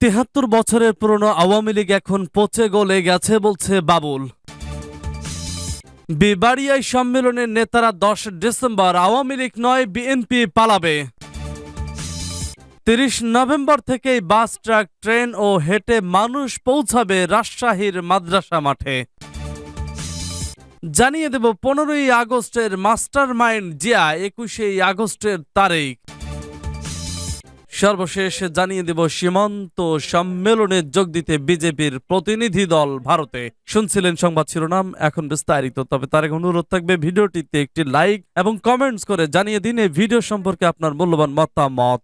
তেহাত্তর বছরের পুরনো আওয়ামী লীগ এখন পচে গলে গেছে বলছে বাবুল। বিবাড়িয়ায় সম্মেলনের নেতারা দশ ডিসেম্বর আওয়ামী লীগ নয়, বিএনপি পালাবে। তিরিশ নভেম্বর থেকেই বাস, ট্রাক, ট্রেন ও হেঁটে মানুষ পৌঁছাবে রাজশাহীর মাদ্রাসা মাঠে। জানিয়ে দেব, পনেরোই আগস্টের মাস্টার মাইন্ড জিয়া একুশেই আগস্টের তারিখ। সর্বশেষ জানিয়ে দেব, সীমান্ত সম্মেলনে যোগ দিতে বিজেপির প্রতিনিধি দল ভারতে। শুনছিলেন সংবাদ শিরোনাম, এখন বিস্তারিত। তবে তার অনুরোধ থাকবে, ভিডিওটিতে একটি লাইক এবং কমেন্টস করে জানিয়ে দিন এই ভিডিও সম্পর্কে আপনার মূল্যবান মতামত।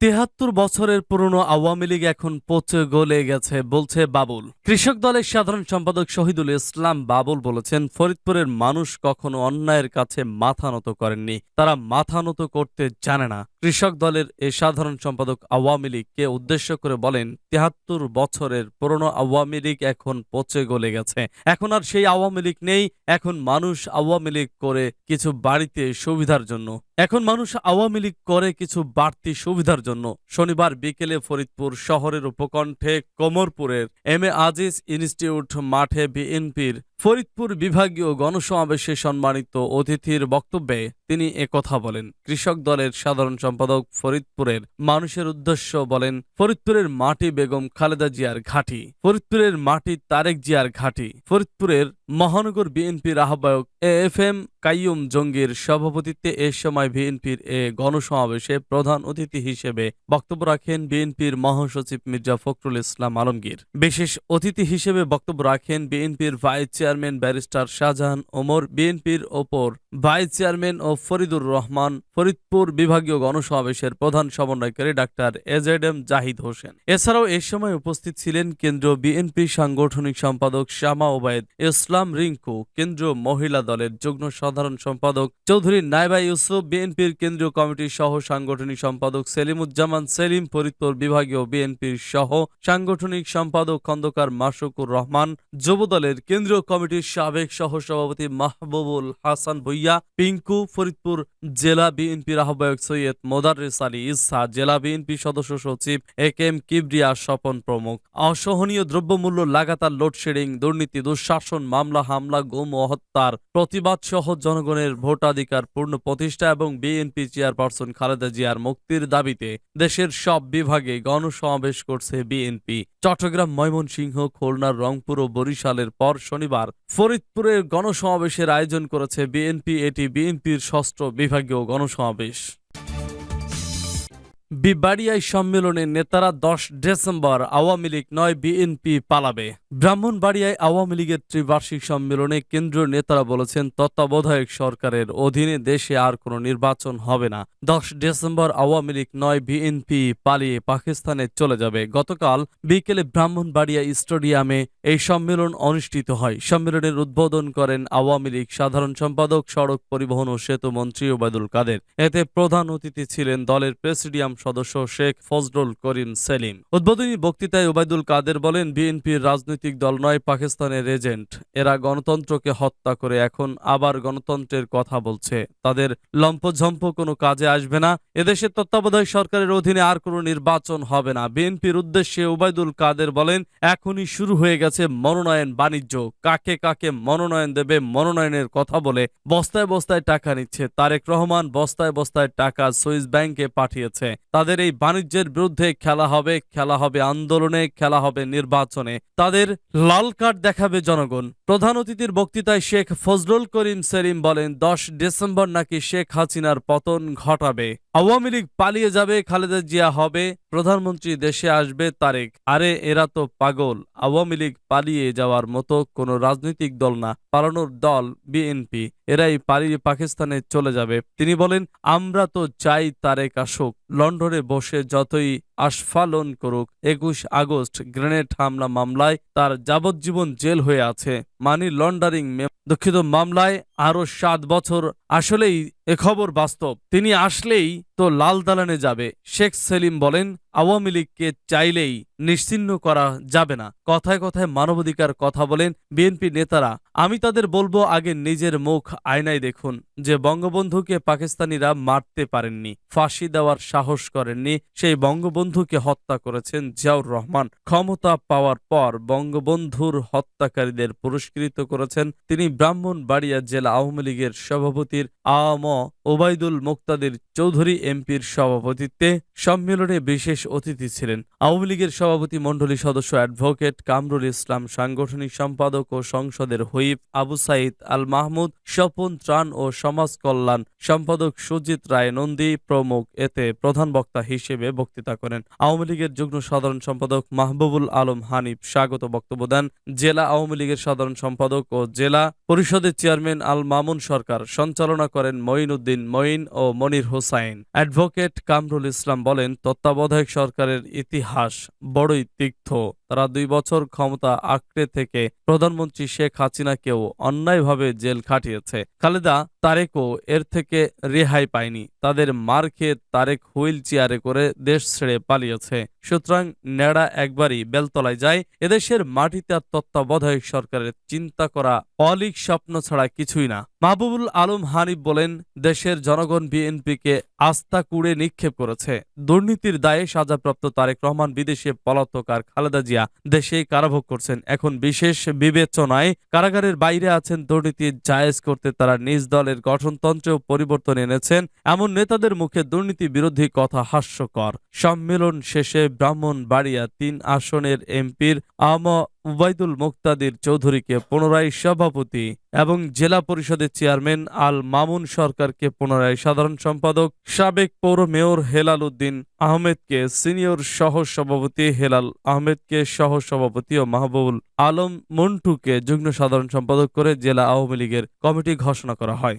তেহাত্তর বছরের পুরনো আওয়ামী লীগ এখন পচে গলে গেছে, বলছে বাবুল। কৃষক দলের সাধারণ সম্পাদক শহীদুল ইসলাম বাবুল বলেছেন, ফরিদপুরের মানুষ কখনো অন্যায়ের কাছে মাথা নত করেননি। তারা মাথা নত করতে জানে না। কৃষক দলের এ সাধারণ সম্পাদক আওয়ামী লীগকে উদ্দেশ্য করে বলেন, তেহাত্তর বছরের পুরনো আওয়ামী লীগ এখন পচে গলে গেছে। এখন আর সেই আওয়ামী লীগ নেই, এখন মানুষ আওয়ামী লীগ করে কিছু বাড়িতে সুবিধার জন্য। এখন মানুষ আওয়ামী লীগ করে কিছু বাড়তি সুবিধার জন্য। শনিবার বিকেলে ফরিদপুর শহরের উপকণ্ঠে কোমরপুরের এম এ আজিজ ইনস্টিটিউট মাঠে বিএনপির ফরিদপুর বিভাগীয় গণসমাবেশে সম্মানিত অতিথির বক্তব্যে তিনি একথা বলেন। কৃষক দলের সাধারণ সম্পাদক ফরিদপুরের মানুষের উদ্দেশ্য বলেন, ফরিদপুরের মাটি বেগম খালেদা জিয়ার ঘাঁটি, ফরিদপুরের মাটি তারেক জিয়ার ঘাঁটি, ফরিদপুরের মহানগর বিএনপির আহ্বায়ক এ এফ এম কাইয়ুম জঙ্গির সভাপতিত্বে এ সময় বিএনপির এ গণসমাবেশে প্রধান অতিথি হিসেবে বক্তব্য রাখেন বিএনপির মহাসচিব মির্জা ফখরুল ইসলাম আলমগীর। বিশেষ অতিথি হিসেবে বক্তব্য রাখেন বিএনপির vice chairman barrister Shahjahan Omar বিএনপির ওপর ভাইস চেয়ারম্যান ও ফরিদুর রহমান, ফরিদপুর বিভাগীয় গণসমাবেশের প্রধান সমন্বয়কারী doctor A Z M Zahid Hossain. এছাড়াও এ সময় উপস্থিত ছিলেন কেন্দ্রীয় বিএনপি সাংগঠনিক সম্পাদক শ্যামা ওবায়দ, ইসলাম রিঙ্কু কেন্দ্রীয় মহিলা দলের যুগ্ম সাধারণ সম্পাদক চৌধুরী নাইবা ইউসুফ, বিএনপির কেন্দ্রীয় কমিটির সহ সাংগঠনিক সম্পাদক সেলিমুজ্জামান সেলিম, ফরিদপুর বিভাগীয় বিএনপির সহ সাংগঠনিক সম্পাদক খন্দকার মাসুকুর রহমান যুবদলের কেন্দ্রীয় কমিটির সাবেক সহ সভাপতি মাহবুবুল হাসান ভুইয়া পিঙ্কু ফরিদপুর জেলা বিএনপির আহ্বায়ক সৈয়দ মোদারেস আলী ইসা জেলা বিএনপি সদস্য সচিব A K M Kibria Swapan প্রমুখ অসহনীয় দ্রব্যমূল্য লাগাতার লোডশেডিং দুর্নীতি দুঃশাসন মামলা হামলা গুম ও হত্যার প্রতিবাদ সহ জনগণের ভোটাধিকার পূর্ণ প্রতিষ্ঠা এবং বিএনপি চেয়ারপারসন খালেদা জিয়ার মুক্তির দাবিতে দেশের সব বিভাগে গণসমাবেশ করছে বিএনপি চট্টগ্রাম ময়মনসিংহ খুলনা রংপুর ও বরিশালের পর শনিবার ফরিদপুরের গণসমাবেশের আয়োজন করেছে বিএনপি এটি বিএনপির ষষ্ঠ বিভাগীয় গণসমাবেশ। বিবাড়িয়ায় সম্মেলনে নেতারা দশ ডিসেম্বর আওয়ামী লীগ নয় বিএনপি পালাবে। ব্রাহ্মণবাড়িয়ায় আওয়ামী লীগের ত্রিবার্ষিক সম্মেলনে কেন্দ্রীয় নেতারা বলেছেন, তত্ত্বাবধায়ক সরকারের অধীনে দেশে আর কোনো নির্বাচন হবে না। দশ ডিসেম্বর আওয়ামী লীগ নয়, বিএনপি পালিয়ে পাকিস্তানে চলে যাবে। গতকাল বিকেলে ব্রাহ্মণবাড়িয়া স্টেডিয়ামে এই সম্মেলন অনুষ্ঠিত হয়। সম্মেলনের উদ্বোধন করেন আওয়ামী লীগ সাধারণ সম্পাদক, সড়ক পরিবহন ও সেতু মন্ত্রী ওবায়দুল কাদের। এতে প্রধান অতিথি ছিলেন দলের প্রেসিডিয়াম সদস্য শেখ ফজলুল করিম সেলিম। উদ্বোধনী বক্তৃতায় ওবায়দুল কাদের বলেন, বিএনপির রাজনৈতিক দল নয়, পাকিস্তানের এজেন্ট। এরা গণতন্ত্রকে হত্যা করে এখন আবার গণতন্ত্রের কথা বলছে। তাদের লম্পঝম্প কোনো কাজে আসবে না। এদেশে তত্ত্বাবধায়ক সরকারের অধীনে আর কোনো নির্বাচন হবে না। বিএনপির উদ্দেশ্যে ওবায়দুল কাদের বলেন, এখনই শুরু হয়ে গেছে মনোনয়ন বাণিজ্য। কাকে কাকে মনোনয়ন দেবে মনোনয়নের কথা বলে বস্তায় বস্তায় টাকা নিচ্ছে। তারেক রহমান বস্তায় বস্তায় টাকা সুইস ব্যাংকে পাঠিয়েছে। তাদের এই বাণিজ্যের বিরুদ্ধে খেলা হবে খেলা হবে আন্দোলনে, খেলা হবে নির্বাচনে। তাদের লাল কার্ড দেখাবে জনগণ। প্রধান অতিথির বক্তৃতায় শেখ ফজলুল করিম সেলিম বলেন, দশ ডিসেম্বর নাকি শেখ হাসিনার পতন ঘটাবে। আওয়ামী লীগ পালিয়ে যাবে, খালেদা জিয়া হবে, প্রধানমন্ত্রী দেশে আসবে, তারেক। আরে, এরা তো পাগল। আওয়ামী লীগ পালিয়ে যাওয়ার মতো কোনো রাজনৈতিক দল না, পালানোর দল বিএনপি। এরাই পালিয়ে পাকিস্তানে চলে যাবে। তিনি বলেন, আমরা তো চাই তারেক আসুক। লন্ডনে বসে যতই আস্ফালন করুক, একুশ আগস্ট গ্রেনেড হামলা মামলায় তার যাবজ্জীবন জেল হয়ে আছে। মানি লন্ডারিং দুঃখিত মামলায় আরও সাত বছর। আসলেই এ খবর বাস্তব। তিনি আসলেই তো লাল দালানে যাবে, শেখ সেলিম বলেন আওয়ামী লীগকে চাইলেই নিশ্চিহ্ন করা যাবে না। কথায় কথায় মানবাধিকার কথা বলেন বিএনপি নেতারা। আমি তাদের বলব, আগে নিজের মুখ আয়নায় দেখুন যে বঙ্গবন্ধুকে পাকিস্তানিরা মারতে পারেননি, ফাঁসি দেওয়ার সাহস করেননি, সেই বঙ্গবন্ধুকে হত্যা করেছেন জিয়াউর রহমান। ক্ষমতা পাওয়ার পর বঙ্গবন্ধুর হত্যাকারীদের পুরস্কৃত করেছেন তিনি ব্রাহ্মণবাড়িয়া জেলা আওয়ামী লীগের সভাপতির আম ওবায়দুল মুক্তাদির চৌধুরী এমপির সভাপতিত্বে। সম্মেলনে বিশেষ অতিথি ছিলেন আওয়ামী লীগের সভাপতি মণ্ডলী সদস্য অ্যাডভোকেট কামরুল ইসলাম, সাংগঠনিক সম্পাদক ও সংসদের হুইপ আবু সাইদ আল মাহমুদ, স্বপন ত্রাণ ও সমাজ কল্যাণ সম্পাদক সুজিত রায় নন্দী প্রমুখ। এতে প্রধান বক্তা হিসেবে বক্তৃতা করেন। আওয়ামী লীগের যুগ্ম সাধারণ সম্পাদক মাহবুবুল আলম হানিফ স্বাগত বক্তব্য দেন জেলা আওয়ামী লীগের সাধারণ সম্পাদক ও জেলা পরিষদের চেয়ারম্যান আল মামুন সরকার। সঞ্চালনা করেন মঈন উদ্দিন মঈন ও মনির হোসাইন। অ্যাডভোকেট কামরুল ইসলাম বলেন, তত্ত্বাবধায়ক সরকারের ইতিহাস বড়ই তিক্ত। তারা দুই বছর ক্ষমতা আঁকড়ে থেকে প্রধানমন্ত্রী শেখ হাসিনাকেও অন্যায়ভাবে জেল খাটিয়েছে। খালেদা তারেকও এর থেকে রেহাই পায়নি। তাদের মার খেয়ে তারেক হুইল চেয়ারে করে দেশ ছেড়ে পালিয়েছে। সুতরাং নেড়া একবারই বেলতলায় যায়। এদেশের মাটিতে তত্ত্বাবধায়ক সরকারের চিন্তা করা অলিক স্বপ্ন ছাড়া কিছুই না। মাহবুবুল আলম হানিফ বলেন, দেশের জনগণ বিএনপিকে আস্থা কুড়ে নিক্ষেপ করেছে। দুর্নীতির দায়ে সাজাপ্রাপ্ত তারেক রহমান বিদেশে পলাতক আর খালেদা জিয়া দেশেই কারাভোগ করছেন। এখন বিশেষ বিবেচনায় কারাগারের বাইরে আছেন, দুর্নীতি জায়েজ করতে তারা নিজ দলের গঠনতন্ত্রেও পরিবর্তন এনেছেন। এমন নেতাদের মুখে দুর্নীতি বিরোধী কথা হাস্যকর। সম্মেলন শেষে ব্রাহ্মণবাড়িয়া তিন আসনের এমপির আম উবাইদুল মুক্তাদির চৌধুরীকে পুনরায় সভাপতি এবং জেলা পরিষদের চেয়ারম্যান আল মামুন সরকারকে পুনরায় সাধারণ সম্পাদক, সাবেক পৌর মেয়র হেলাল উদ্দিন আহমেদকে সিনিয়র সহ সভাপতি হেলাল আহমেদকে সহ সভাপতি ও মাহবুবুল আলম মন্টুকে যুগ্ম সাধারণ সম্পাদক করে জেলা আওয়ামী লীগের কমিটি ঘোষণা করা হয়।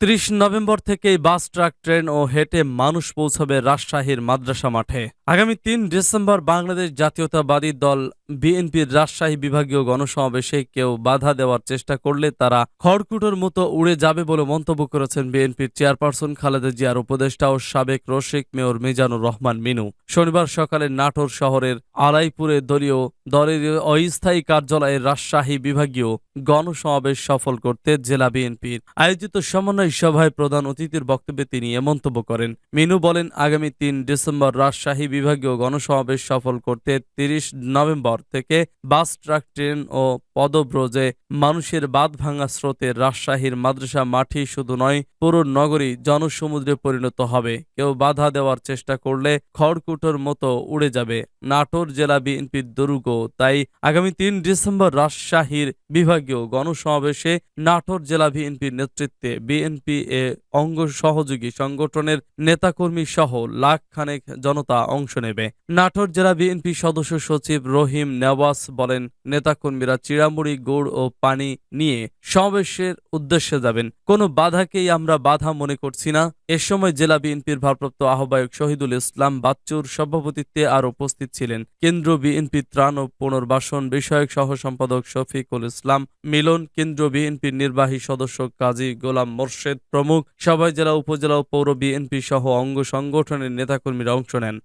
ত্রিশ নভেম্বর থেকেই বাস, ট্রাক, ট্রেন ও হেঁটে মানুষ পৌঁছাবে রাজশাহীর মাদ্রাসা মাঠে। আগামী তিন ডিসেম্বর বাংলাদেশ জাতীয়তাবাদী দল বিএনপির রাজশাহী বিভাগীয় গণসমাবেশে কেউ বাধা দেওয়ার চেষ্টা করলে তারা খড়কুটোর মতো উড়ে যাবে বলে মন্তব্য করেছেন বিএনপির চেয়ারপারসন খালেদা জিয়ার উপদেষ্টা ও সাবেক রশিক মেয়র মিজানুর রহমান মিনু। শনিবার সকালে নাটোর শহরের আলাইপুরে দলীয় দলের অস্থায়ী কার্যালয়ে রাজশাহী বিভাগীয় গণসমাবেশ সফল করতে জেলা বিএনপির আয়োজিত সমন্বয় সভায় প্রধান অতিথির বক্তব্যে তিনি এ মন্তব্য করেন। মিনু বলেন, আগামী তিন ডিসেম্বর রাজশাহী বিভাগীয় গণসমাবেশ সফল করতে তিরিশ নভেম্বর থেকে বাস ট্রাক ট্রেন ও পদব্রজে মানুষের বাঁধ ভাঙা স্রোতে রাজশাহীর মাদ্রাসা মাঠই শুধু নয়, পুরো নগরী জনসমুদ্রে পরিণত হবে। কেউ বাধা দেওয়ার চেষ্টা করলে খড়কুটোর মতো উড়ে যাবে। নাটোর জেলা বিএনপির দুর্গ, তাই আগামী তিন ডিসেম্বর রাজশাহীর বিভাগীয় গণসমাবেশে নাটোর জেলা বিএনপির নেতৃত্বে বিএনপি এ অঙ্গ সহযোগী সংগঠনের নেতাকর্মী সহ লাখ খানেক জনতা অংশ নেবে। নাটোর জেলা বিএনপি সদস্য সচিব রহিম নেওয়াজ বলেন, নেতাকর্মীরা চিড়ামুড়ি গুড় ও পানি নিয়ে সমাবেশের উদ্দেশ্যে যাবেন। কোনো বাধাকেই আমরা বাধা মনে করছি না। এ সময় জেলা বিএনপির ভারপ্রাপ্ত আহ্বায়ক শহীদুল ইসলাম বাচ্চুর সভাপতিত্বে আর উপস্থিত ছিলেন। কেন্দ্র বিএনপি ত্রাণ ও পুনর্বাসন বিষয়ক সহ সম্পাদক শফিকুল ইসলাম মিলন, কেন্দ্র বিএনপির নির্বাহী সদস্য কাজী গোলাম মোর্শেদ প্রমুখ সবাই জেলা, উপজেলা ও পৌর বিএনপি সহ অঙ্গ সংগঠনের নেতাকর্মীরা অংশ নেন।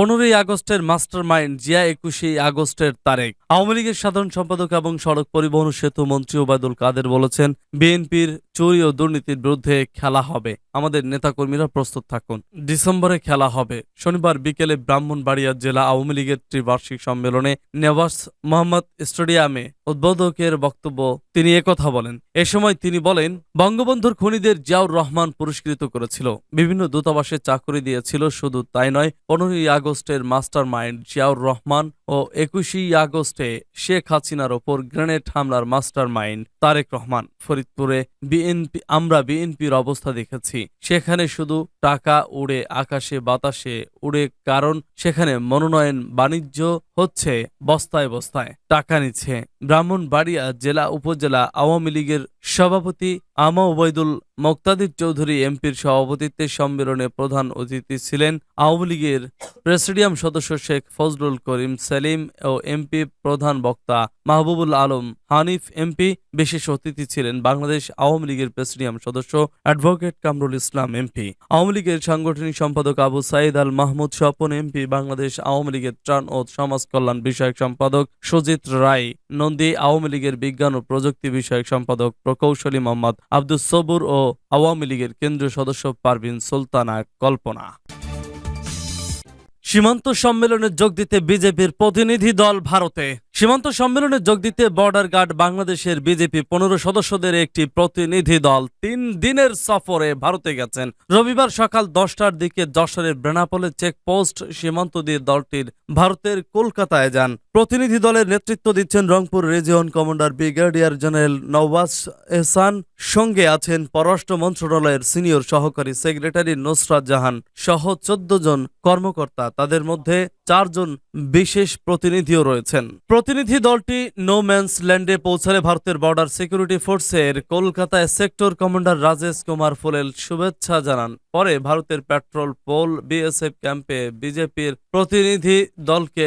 পনেরোই আগস্টের মাস্টার মাইন্ড জিয়া একুশে আগস্টের তারেক আওয়ামী লীগের সাধারণ সম্পাদক এবং সড়ক পরিবহন সেতু মন্ত্রী ওবায়দুল কাদের বলেছেন, বিএনপির চুরি ও দুর্নীতির বিরুদ্ধে খেলা হবে। আমাদের নেতাকর্মীরা প্রস্তুত থাকুন। ডিসেম্বরে খেলা হবে। শনিবার বিকেলে ব্রাহ্মণবাড়িয়া জেলা আওয়ামী লীগের ত্রিবার্ষিক সম্মেলনে নেওয়াজ মোহাম্মদ স্টেডিয়ামে উদ্বোধকের বক্তব্য তিনি একথা বলেন। এ সময় তিনি বলেন, বঙ্গবন্ধুর খুনিদের জিয়াউর রহমান পুরস্কৃত করেছিল। বিভিন্ন দূতাবাসে চাকরি দিয়েছিল, শুধু তাই নয়, পনেরোই আগস্টের মাস্টার মাইন্ড জিয়াউর রহমান ও একুশে আগস্টে শেখ হাসিনার ওপর গ্রেনেড হামলার মাস্টার মাইন্ড তারেক রহমান। ফরিদপুরে বিএনপি, আমরা বিএনপির অবস্থা দেখেছি। সেখানে শুধু টাকা উড়ে আকাশে বাতাসে উড়ে কারণ সেখানে মনোনয়ন বাণিজ্য হচ্ছে বস্তায় বস্তায়। টাকা নিচ্ছে ব্রাহ্মণবাড়িয়া জেলা উপজেলা আওয়ামী লীগের সভাপতি আমা ওবায়দুল মোক্তাদির চৌধুরী এমপির সভাপতিত্বে সম্মেলনে প্রধান অতিথি ছিলেন আওয়ামী লীগের প্রেসিডিয়াম সদস্য শেখ ফজলুল করিম সেলিম ও এমপি প্রধান বক্তা মাহবুবুল আলম। হানিফ এমপি, বিশেষ অতিথি ছিলেন বাংলাদেশ আওয়ামী লীগের প্রেসিডিয়াম সদস্য অ্যাডভোকেট কামরুল ইসলাম এমপি। আওয়ামী লীগের সাংগঠনিক সম্পাদক আবু সাইদ আল মাহমুদ স্বপন এমপি, বাংলাদেশ আওয়ামী লীগের ত্রাণ ও সমাজ কল্যাণ বিষয়ক সম্পাদক সুজিত রায়, নন্দী আওয়ামী লীগের বিজ্ঞান ও প্রযুক্তি বিষয়ক সম্পাদক প্রকৌশলী মোহাম্মদ আব্দুস সবুর ও আওয়ামী লীগের কেন্দ্রীয় সদস্য পারভিন সুলতানা কল্পনা। সীমান্ত সম্মেলনে যোগ দিতে বিজেপির প্রতিনিধি দল ভারতে। সীমান্ত সম্মেলনে যোগ দিতে বর্ডার গার্ড বাংলাদেশের বিজেপি পনেরো সদস্যদের একটি প্রতিনিধি দল তিন দিনের সফরে ভারতে গেছেন। রবিবার সকাল দশটার দিকে যশোরের বেনাপোলে চেকপোস্ট সীমান্ত দিয়ে দলটির ভারতের কলকাতায় যান। প্রতিনিধি দলের নেতৃত্ব দিচ্ছেন Rangpur region commander brigadier general Nawaz Ehsan. সঙ্গে আছেন পররাষ্ট্র মন্ত্রণালয়ের সিনিয়র সহকারী সেক্রেটারি নুসরাত জাহান সহ চোদ্দ জন কর্মকর্তা। তাদের মধ্যে চারজন বিশেষ প্রতিনিধিও রয়েছেন। প্রতিনিধি দলটি নো ম্যানস ল্যান্ডে পৌঁছালে ভারতের বর্ডার সিকিউরিটি ফোর্সের কলকাতায় সেক্টর কমান্ডার রাজেশ কুমার ফুলেল শুভেচ্ছা জানান। পরে ভারতের পেট্রোল পোল বিএসএফ ক্যাম্পে বিজেপির প্রতিনিধি দলকে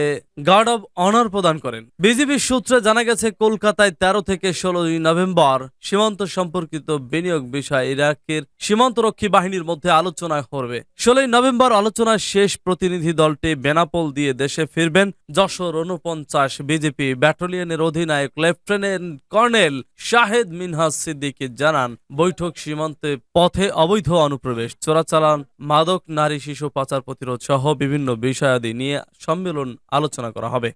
গার্ড অব অনার প্রদান করেন। বিজেপি সূত্রে জানা গেছে, কলকাতায় তেরো থেকে ষোলোই নভেম্বর সীমান্ত সম্পর্কিত বিনিয়োগ বিষয় ইরাকের সীমান্তরক্ষী বাহিনীর মধ্যে আলোচনা করবে। ষোলোই নভেম্বর আলোচনা শেষ প্রতিনিধি দলটি বেনাপোল দিয়ে দেশে ফিরবেন যশোর উনপঞ্চাশ বিজেপি ব্যাটালিয়নের অধিনায়ক লেফটেন্যান্ট কর্নেল শাহেদ মিনহাজ সিদ্দিকী জানান, বৈঠক সীমান্তে পথে অবৈধ অনুপ্রবেশ, চোরাচালান, মাদক, নারী, শিশু, পাচার প্রতিরোধ সহ বিভিন্ন বিষয়াদি নিয়ে সম্মেলন আলোচনা করা হবে।